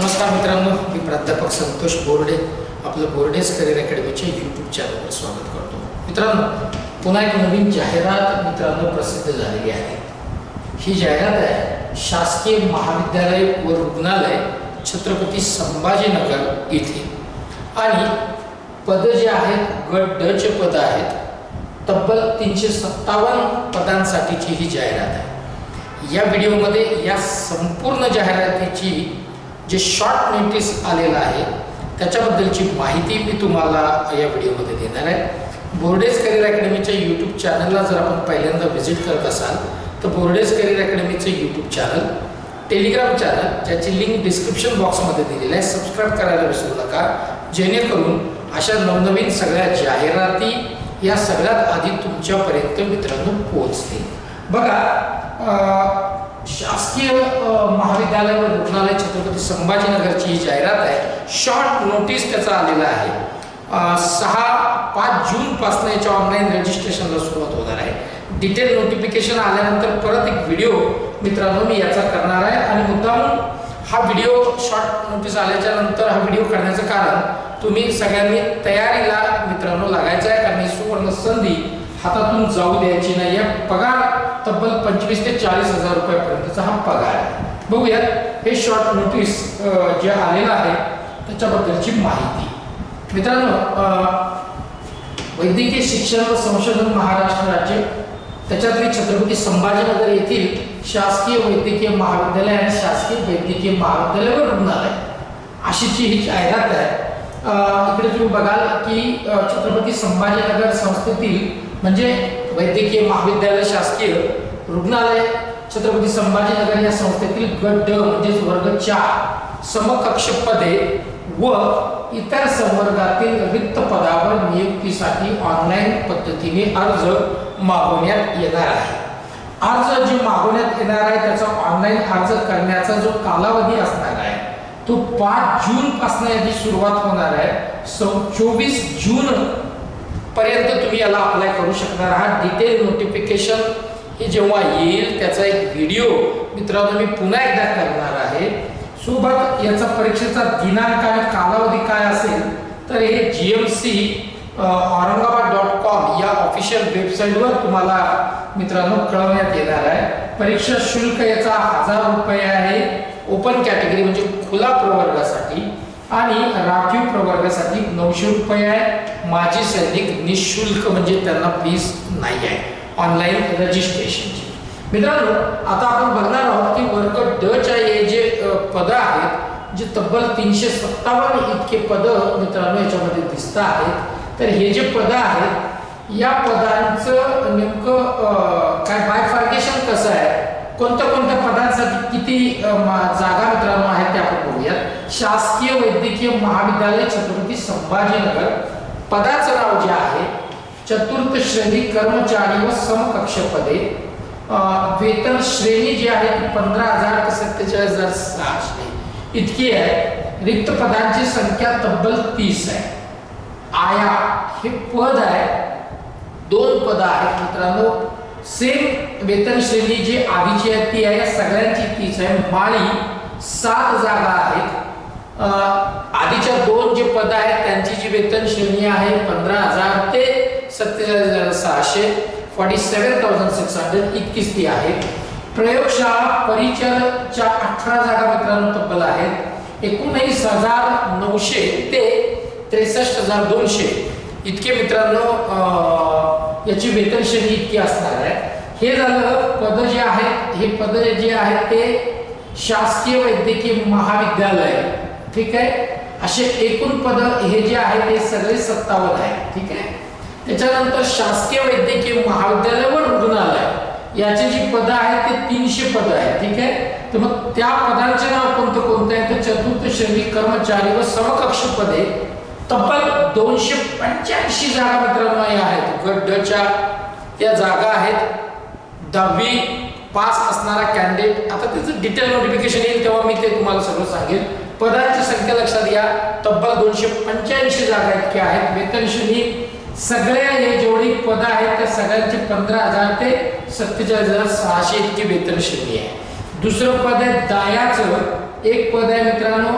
नमस्कार मित्रांनो मी प्राध्यापक संतोष बोर्डे. आपलं बोर्डेस करिअर अकॅडमीच्या यूट्यूब चॅनलवर स्वागत करतो. मित्रांनो पुन्हा एक नवीन जाहिरात मित्रांनो प्रसिद्ध झालेली आहे. ही जाहिरात आहे शासकीय महाविद्यालय व रुग्णालय छत्रपती संभाजीनगर येथे आणि पदं जे आहेत गट ड चे पदं आहेत तब्बल तीनशे सत्तावन्न पदांसाठीची ही जाहिरात आहे. या व्हिडिओमध्ये या संपूर्ण जाहिरातीची जे शॉर्ट नोटीस आलेलं आहे त्याच्याबद्दलची माहिती मी तुम्हाला या व्हिडिओमध्ये देणार आहे. बोर्डेज करिअर अकॅडमीच्या यूट्यूब चॅनलला जर आपण पहिल्यांदा व्हिजिट करत असाल तर बोर्डेज करिअर अकॅडमीचं यूट्यूब चॅनल टेलिग्राम चॅनल ज्याची लिंक डिस्क्रिप्शन बॉक्समध्ये दिलेली आहे सबस्क्राईब करायला विसरू नका. जेणेकरून अशा नवनवीन सगळ्या जाहिराती या सगळ्यात आधी तुमच्यापर्यंत मित्रांनो पोहोचतील. बघा शासकीय महाविद्यालय व रुग्णालय छत्रपती संभाजीनगरची ही जाहिरात आहे. शॉर्ट नोटीस त्याचा आलेला आहे. सहा पाच जूनपासून याच्या ऑनलाईन रजिस्ट्रेशनला सुरुवात होणार आहे. डिटेल नोटिफिकेशन आल्यानंतर परत एक व्हिडिओ मित्रांनो मी याचा करणार आहे. आणि मुद्दाम हा व्हिडिओ शॉर्ट नोटीस आल्याच्यानंतर हा व्हिडिओ करण्याचं कारण तुम्ही सगळ्यांनी तयारीला मित्रांनो लागायचं आहे. कारण ही सुवर्ण संधी हातातून जाऊ द्यायची नाही या पगार तब्बल पंचवीस ते चाळीस हजार रुपयापर्यंतचा हा पगार आहे. बघूयात हे शॉर्ट नोटीस जे आलेलं आहे त्याच्याबद्दलची माहिती. मित्रांनो वैद्यकीय शिक्षण व संशोधन महाराष्ट्र राज्य त्याच्यातली छत्रपती संभाजीनगर येथील शासकीय वैद्यकीय महाविद्यालय आणि शासकीय वैद्यकीय महाविद्यालय व रुग्णालय. अशीची ही जाहिरात आहे. इकडे तुम्ही बघाल की छत्रपती संभाजीनगर संस्थेतील म्हणजे वैद्यकीय महाविद्यालय शासकीय रुग्णालय छत्रपती संभाजीनगर या संस्थेतील गट ड म्हणजेच वर्ग चार समकक्ष पदे व इतर संवर्गातील रिक्त पदावर नियुक्तीसाठी ऑनलाईन पद्धतीने अर्ज मागवण्यात येणार आहे. अर्ज जे मागवण्यात येणार आहे त्याचा ऑनलाईन अर्ज करण्याचा जो कालावधी असणार आहे तो पाच जून पासून याची सुरुवात होणार आहे. चोवीस जून पर्यंत तुम्ही याला अप्लाय करू शकणार आहात. डिटेल नोटिफिकेशन हे जेव्हा येईल त्याचा एक व्हिडिओ मित्रांनो मी पुन्हा एकदा करणार आहे. सोबत याचा परीक्षेचा दिनांक आणि कालावधी काय असेल तर हे G M C Aurangabad dot com या ऑफिशियल वेबसाईटवर तुम्हाला मित्रांनो कळवण्यात येणार आहे. परीक्षा शुल्क याचा हजार रुपये आहे. ओपन कॅटेगरी म्हणजे खुला प्रवर्गासाठी. आणि राखीव प्रवर्गासाठी नऊशे रुपये आहे. माजी सैनिक निशुल्क म्हणजे त्यांना फीस नाही आहे. ऑनलाईन रजिस्ट्रेशनची मित्रांनो आता आपण बघणार आहोत की वर्ग ड च्या हे जे पदं आहेत जे तब्बल तीनशे सत्तावन्न इतके पदं मित्रांनो याच्यामध्ये दिसत आहेत. तर हे जे पदं आहेत या पदांचं नेमकं काय बायफार्गेशन कसं आहे? कोणत्या कोणत्या पदांसाठी किती मा- जागा मित्रांनो आहेत ते आपण बघूयात. शासकीय वैद्यकीय महाविद्यालय छत्रपती संभाजीनगर. पदाचं नाव जे आहे चतुर्थ श्रेणी कर्मचारी व समकक्ष पदे वेतन श्रेणी जी आहे ती पंधरा हजार ते सत्तेचाळीस हजार सहाशे इतकी आहे. रिक्त पदांची संख्या तब्बल तीस आहे. आया हे पद आहे. दोन पद आहेत मित्रांनो. सेम वेतन श्रेणी जी आधीची आहे ती आहे सगळ्यांची तीच आहे. माळी सात जागा आहेत. आधीच्या दोन जे पद आहेत त्यांची जी वेतन श्रेणी आहे पंधरा हजार ते सत्तेचाळीस हजार सहाशे. Forty seven thousand six hundred इतकीच ती आहे. प्रयोगशाळा परिचरच्या अठरा जागा मित्रांनो तब्बल आहेत. एकोणीस हजार नऊशे ते त्रेसष्ट हजार दोनशे. इतके मित्रांनो याची वेतन श्रेणी इतकी असणार आहे. हे झालं पद जे आहेत हे पद जे आहेत ते शासकीय वैद्यकीय महाविद्यालय. ठीक आहे? असे एकूण पद हे जे आहे ते सगळे सत्तावन्न आहे. ठीक आहे? त्याच्यानंतर शासकीय वैद्यकीय महाविद्यालय व रुग्णालय. याचे जी पदं आहेत ते तीनशे पदं आहेत. ठीक आहे? तर मग त्या पदांचे नाव कोणतं कोणतं आहे तर चतुर्थ श्रेणी कर्मचारी व समकक्ष पदे. तब्बल दोनशे पंच्याऐंशी जागा मित्रांनो या आहेत. गड्डच्या त्या जागा आहेत. दहावी पास असणारा कॅन्डिडेट आता त्याचं डिटेल नोटिफिकेशन येईल तेव्हा मी ते तुम्हाला सगळं सांगेल. पदांची संख्या लक्षात घ्या. तब्बल दोनशे पंच्याऐंशी जागा इतक्या आहेत. वेतनश्रेणी सगळ्या हे जेवढी पदं आहेत त्या सगळ्यांची पंधरा हजार ते सत्तेचाळीस हजार सहाशे इतकी वेतनश्रेणी आहे. दुसरं पद आहे दायाचं. एक पद आहे मित्रांनो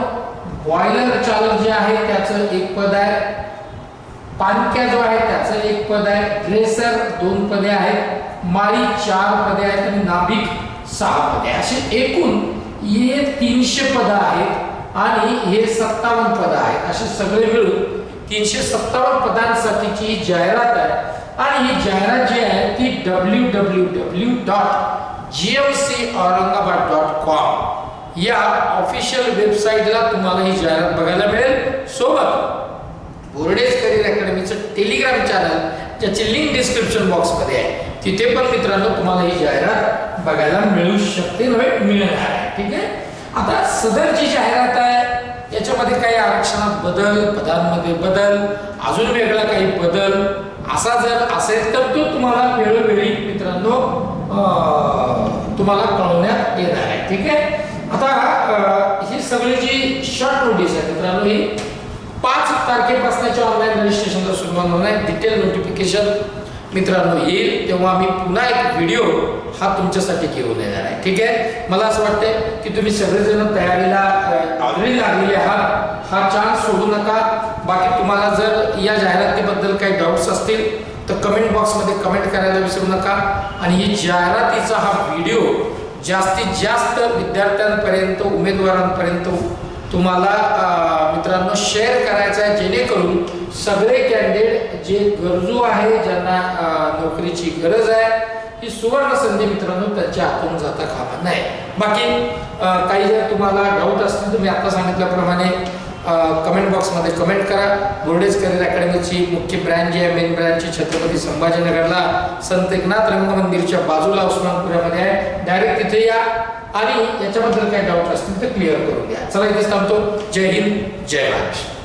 बॉयलर चालक जे आहे त्याचं एक पद आहे. पानक्या जो आहे त्याचं एक पद आहे. ड्रेसर दोन पदे आहेत. माळी चार पदे आहेत आणि नाभिक सहा पदे असे एकूण हे तीनशे पद आहेत आणि हे सत्तावन्न पद आहेत. असे सगळे मिळून तीनशे सत्तावन्न पदांसाठीची ही जाहिरात आहे. आणि ही जाहिरात जी आहे ती W W W dot G M C Aurangabad dot com या ऑफिशियल वेबसाईटला तुम्हाला ही जाहिरात बघायला मिळेल. सोबत बोर्डेज करिअर अकॅडमीचं टेलिग्राम चॅनल ज्याची लिंक डिस्क्रिप्शन बॉक्समध्ये आहे. तिथे पण मित्रांनो तुम्हाला ही जाहिरात बघायला मिळू शकते नव्हे मिळणार आहे. ठीक आहे? आता सदरची जाहिरात आहे. याच्यामध्ये काही आरक्षणात बदल पदांमध्ये बदल अजून वेगळा काही बदल. असा जर असेल तर तो तुम्हाला वेळोवेळी मित्रांनो तुम्हाला कळवण्यात येणार आहे. ठीक आहे? आता ही सगळी जी शॉर्ट नोटीस आहे मित्रांनो ही पाच तारखेपासूनच्या ऑनलाईन रजिस्ट्रेशनला सुरुवात होणार आहे. डिटेल नोटिफिकेशन मित्रांनो येईल. तेव्हा मी पुन्हा एक व्हिडिओ हा तुमच्यासाठी घेऊन येणार आहे. ठीक आहे? मला असं वाटतंय की तुम्ही सगळेजण तयारीला ऑलरेडी लागलेले आहात. हा चान्स सोडू नका. बाकी तुम्हाला जर या जाहिरातीबद्दल काही डाऊट्स असतील तर कमेंट बॉक्समध्ये कमेंट करायला विसरू नका. आणि ही जाहिरातीचा हा व्हिडिओ जास्तीत जास्त विद्यार्थ्यांपर्यंत उमेदवारांपर्यंत तुम्हाला मित्रांनो शेअर करायचं आहे जेणेकरून सगळे कॅन्डिडेट जे गरजू आहे ज्यांना नोकरीची गरज आहे ही सुवर्ण संधी मित्रांनो त्यांच्या हातून जाता कामा नाही बाकी काही जर तुम्हाला डाऊट असतील तुम्ही आता सांगितल्याप्रमाणे कमेंट बॉक्समध्ये कमेंट करा. बोर्डेज करिअर अकॅडमीची मुख्य ब्रँच जी आहे मेन ब्रँचची छत्रपती संभाजीनगरला संत एकनाथ रंगमंदिरच्या बाजूला उस्मानपुऱ्यामध्ये आहे. डायरेक्ट तिथे या. आणि याच्याबद्दल काही डाऊट असतील तर क्लिअर करून घ्या. चला इथेच थांबतो. जय हिंद जय महाराष्ट्र.